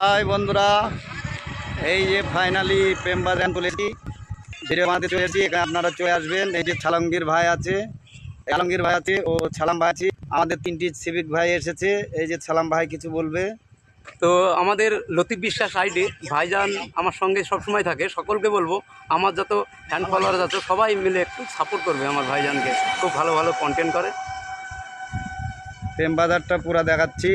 High বন্ধুরা এই যে ফাইনালি প্রেম বাজান তুলেছি ভিডিও বানাতে চলেছি এখানে আপনারা চলে আসবেন। এই যে ছালঙ্গীর ভাই আছে আলমগীর ভাই আছে ও ছালাম ভাই আছে। আমাদের তিনটি সিভিক ভাই এসেছে এই যে ছালাম ভাই কিছু বলবে। তো আমাদের লতিফ বিশ্বাস আইডি ভাইজান আমার সঙ্গে সবসময় থাকে সকলকে বলব আমার যত ফ্যান ফলোয়ার আছে সবাই মিলে একটু সাপোর্ট করবে আমার ভাইজানকে। খুব ভালো ভালো কন্টেন্ট করে। প্রেম বাজারটা পুরা দেখাচ্ছি।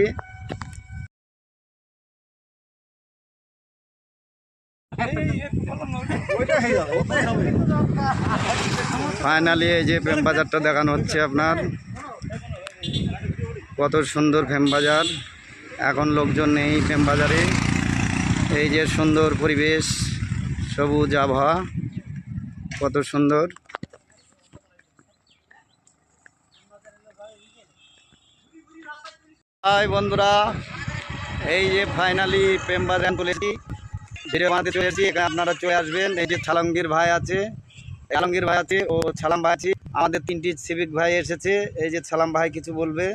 ফাইনালি এই যে প্রেম বাজারটা দেখানো হচ্ছে আপনার। কত সুন্দর প্রেম বাজার। এখন লোকজন নেই প্রেম বাজারে। এই যে সুন্দর পরিবেশ, সবুজ আবহাওয়া, কত সুন্দর। হাই বন্ধুরা, এই যে ফাইনালি প্রেম বাজান তুলেছি ভিডিও বানাতে চলেছি এখানে আপনারা চলে আসবেন। এই যে ছালঙ্গীর ভাই আছে আলমগীর ভাই আছে ও ছালাম ভাই আছে। আমাদের তিনটি সিভিক ভাই এসেছে এই যে ছালাম ভাই কিছু বলবে।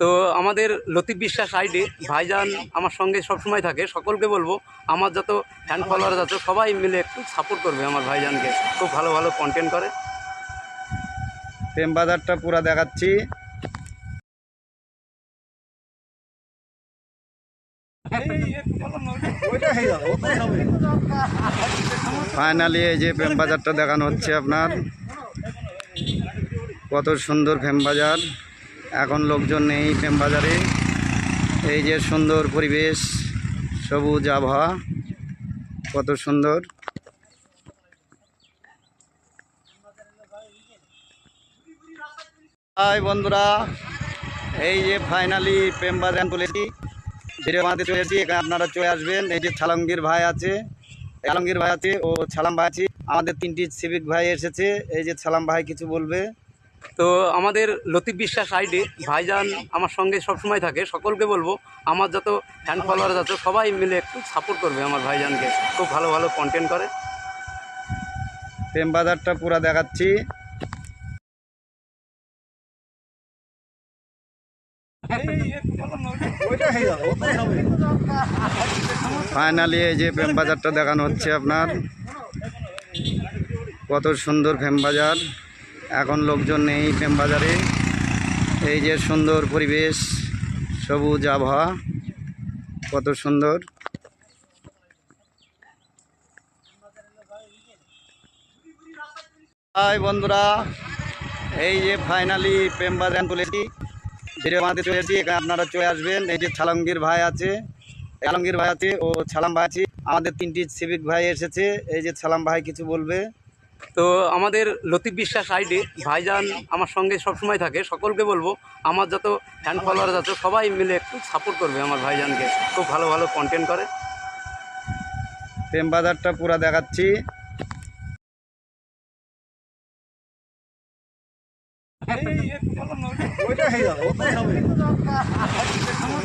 তো আমাদের লতিফ বিশ্বাস আইডি ভাইজান আমার সঙ্গে সবসময় থাকে সকলকে বলব আমার যত ফ্যান ফলোয়ার আছে সবাই মিলে একটু সাপোর্ট করবে আমার ভাইজানকে। খুব ভালো ভালো কন্টেন্ট করে। প্রেম বাজারটা পুরা দেখাচ্ছি। ফাইনালি এই যে প্রেম বাজারটা দেখানো হচ্ছে আপনার। কত সুন্দর প্রেম বাজার। এখন লোকজন নেই প্রেম বাজারে। এই যে সুন্দর পরিবেশ, সবুজ আবহাওয়া, কত সুন্দর। বন্ধুরা, এই যে ফাইনালি প্রেম বাজান তুলেছি ভিডিও বানাতে চলেছি এখানে আপনারা চলে আসবেন। এই যে ছালঙ্গীর ভাই আছে আলমগীর ভাই আছে ও ছালাম ভাই আছে। আমাদের তিনটি সিভিক ভাই এসেছে এই যে ছালাম ভাই কিছু বলবে। তো আমাদের লতিফ বিশ্বাস আইডি ভাইজান আমার সঙ্গে সবসময় থাকে সকলকে বলব আমার যত ফ্যান ফলোয়ার আছে সবাই মিলে একটু সাপোর্ট করবে আমার ভাইজানকে। খুব ভালো ভালো কন্টেন্ট করে। প্রেম বাজারটা পুরা দেখাচ্ছি। ফাইনালি এই যে প্রেম বাজারটা দেখানো হচ্ছে আপনার। কত সুন্দর প্রেম বাজার। এখন লোকজন নেই প্রেম বাজারে। এই যে সুন্দর পরিবেশ, সবুজ আবহাওয়া, কত সুন্দর। হাই বন্ধুরা, এই যে ফাইনালি প্রেম বাজান তুলেছি ভিডিও বানাতে চলেছি এখানে আপনারা চলে আসবেন। এই যে ছালঙ্গীর ভাই আছে আলমগীর ভাই আছে ও ছালাম ভাই আছে। আমাদের তিনটি সিভিক ভাই এসেছে এই যে ছালাম ভাই কিছু বলবে। তো আমাদের লতিফ বিশ্বাস আইডি ভাইজান আমার সঙ্গে সবসময় থাকে সকলকে বলব আমার যত ফ্যান ফলোয়ার আছে সবাই মিলে একটু সাপোর্ট করবে আমার ভাইজানকে। খুব ভালো ভালো কন্টেন্ট করে। প্রেম বাজারটা পুরা দেখাচ্ছি।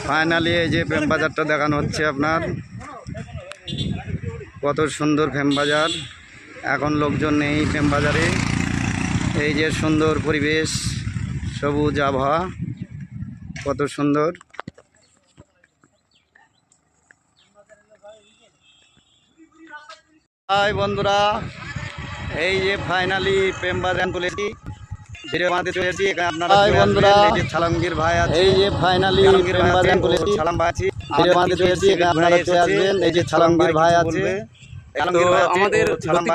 ফাইনালি এই যে প্রেম বাজারটা দেখানো হচ্ছে আপনার। কত সুন্দর প্রেম বাজার এখন লোকজন নেই প্রেম বাজারে এই যে সুন্দর পরিবেশ, সবুজ আবহাওয়া, কত সুন্দর। বন্ধুরা, এই যে ফাইনালি প্রেম বাজার তুলেছি ভিডিও বানাতে আপনারা বন্ধুরা। ভাই আছে এই যে ফাইনালি ভাই আছে, বাজান ও তুলেছি ছালাম ভাই আছে ভিডিও বানাতে চলেছি এখানে আপনারা চলে আসবেন। এই যে ভাই আছে। আমাদের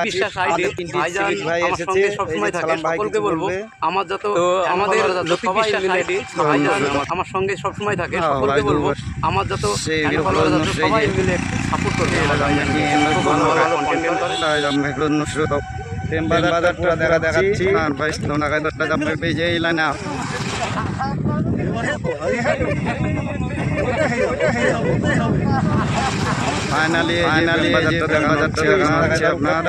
বিশ্বাস আইডি ভাইজান আমার সঙ্গে সবসময় থাকে সকলকে বলব আমার যত আমাদের বিশ্বাস আইডি আমার সঙ্গে সবসময় থাকে হ্যাঁ, সকলকে বলব আমার যত সবাই মিলে সাপোর্ট করবে দেখা দেখাচ্ছি। আর বাইশ টাকায় দশটা এই লাইনে ফাইনালি ফাইনালি বাজারটা দেখা যাচ্ছে আপনার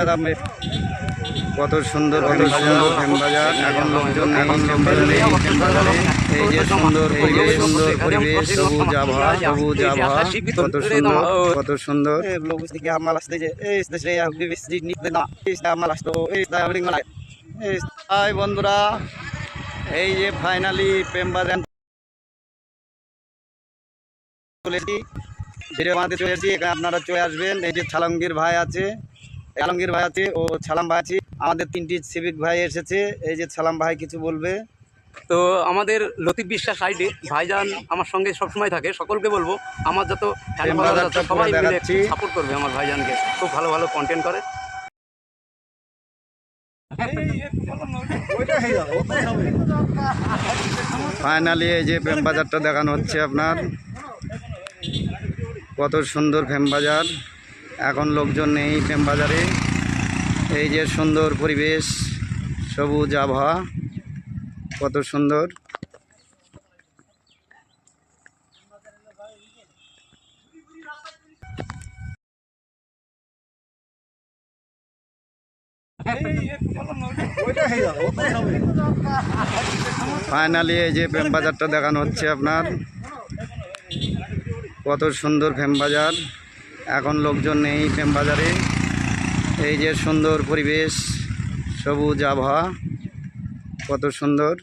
কত সুন্দর কত সুন্দর বাজার, এখন লোকজন এখন লোকজন নেই এই যে সুন্দর সুন্দর পরিবেশ, সবুজ আবহাওয়া সবুজ আবহাওয়া, কত সুন্দর কত সুন্দর। হাই বন্ধুরা, এই যে ফাইনালি প্রেম বাজান তুলেছি ভিডিও বানাতে চলে এসেছি, এখানে আপনারা চলে আসবেন। এই যে ছালাঙ্গীর ভাই আছে আলমগীর ভাই আছে ও ছালাম ভাই আছে। আমাদের তিনটি সিভিক ভাই এসেছে। এই যে ছালাম ভাই কিছু বলবে? তো আমাদের লতিফ বিশ্বাস আইডি ভাইজান আমার সঙ্গে সবসময় থাকে সকলকে বলব আমার যত সবাই মিলে সাপোর্ট করবে আমার ভাইজানকে। খুব ভালো ভালো কন্টেন্ট করে। ফাইনালি এই যে প্রেম বাজারটা দেখানো হচ্ছে আপনার। কত সুন্দর প্রেম বাজার। এখন লোকজন নেই বাজারে এই যে সুন্দর পরিবেশ, সবুজ আবহাওয়া, কত সুন্দর। ফাইনালি এই যে প্রেম বাজারটা দেখানো হচ্ছে আপনার। কত সুন্দর প্রেম বাজার এখন লোকজন নেই প্রেম বাজারে এই যে সুন্দর পরিবেশ সবুজ আবহাওয়া কত সুন্দর।